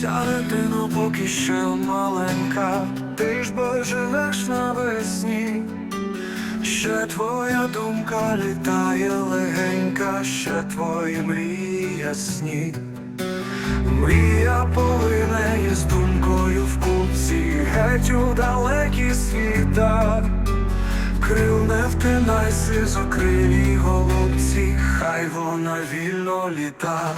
Ця дитина поки що маленька, ти ж бо живеш навесні. Ще твоя думка літає легенька, ще твої мрії ясні. Мрія повинна є з думкою в купці, геть у далекі світа. Крил не втинай сизокрилій голубці, хай вона вільно літа.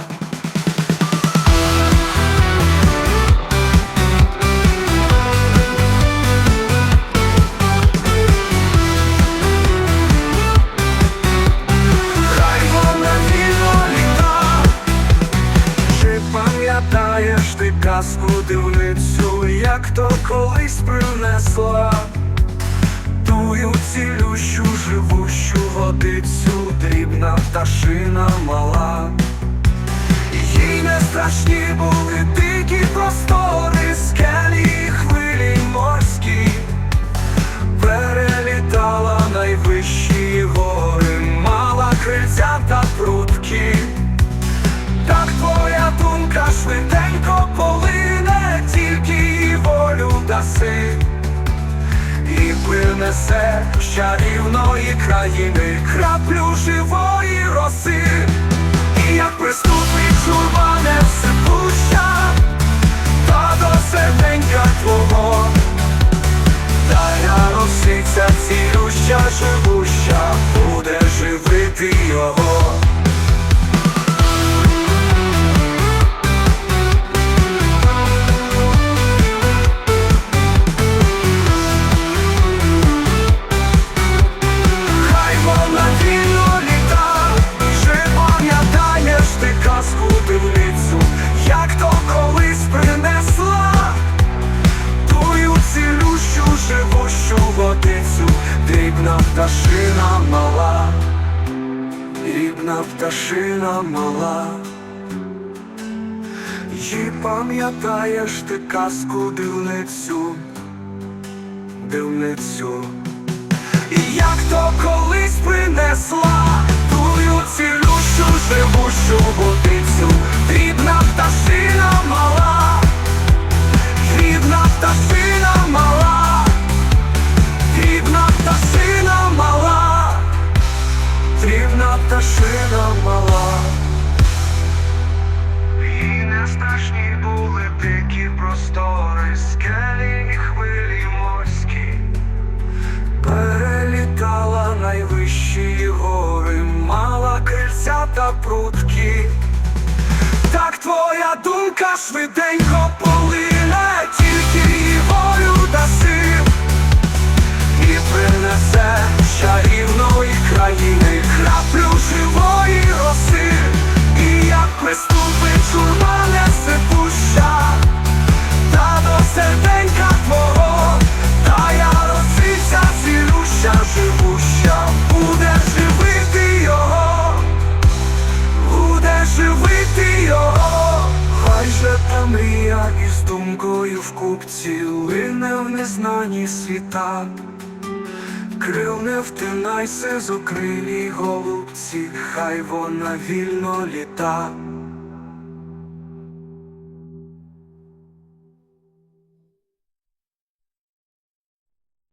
Ти казку дивницю, як то колись принесла? Тую цілющу живущу водицю, дрібна пташина мала. Їй не страшні були дикі простори, скелі і хвилі морські, перелітала найвищі гори, мала крильця принесе з чарівної країни краплю живої роси, пташина мала, рідна пташина мала. Чи пам'ятаєш ти казку дивницю, дивницю? І як то колись принесла прутки. Так твоя думка швиденько думкою в купці лине в незнані світа. Крил не втинай сизокрилій голубці, хай вона вільно літа.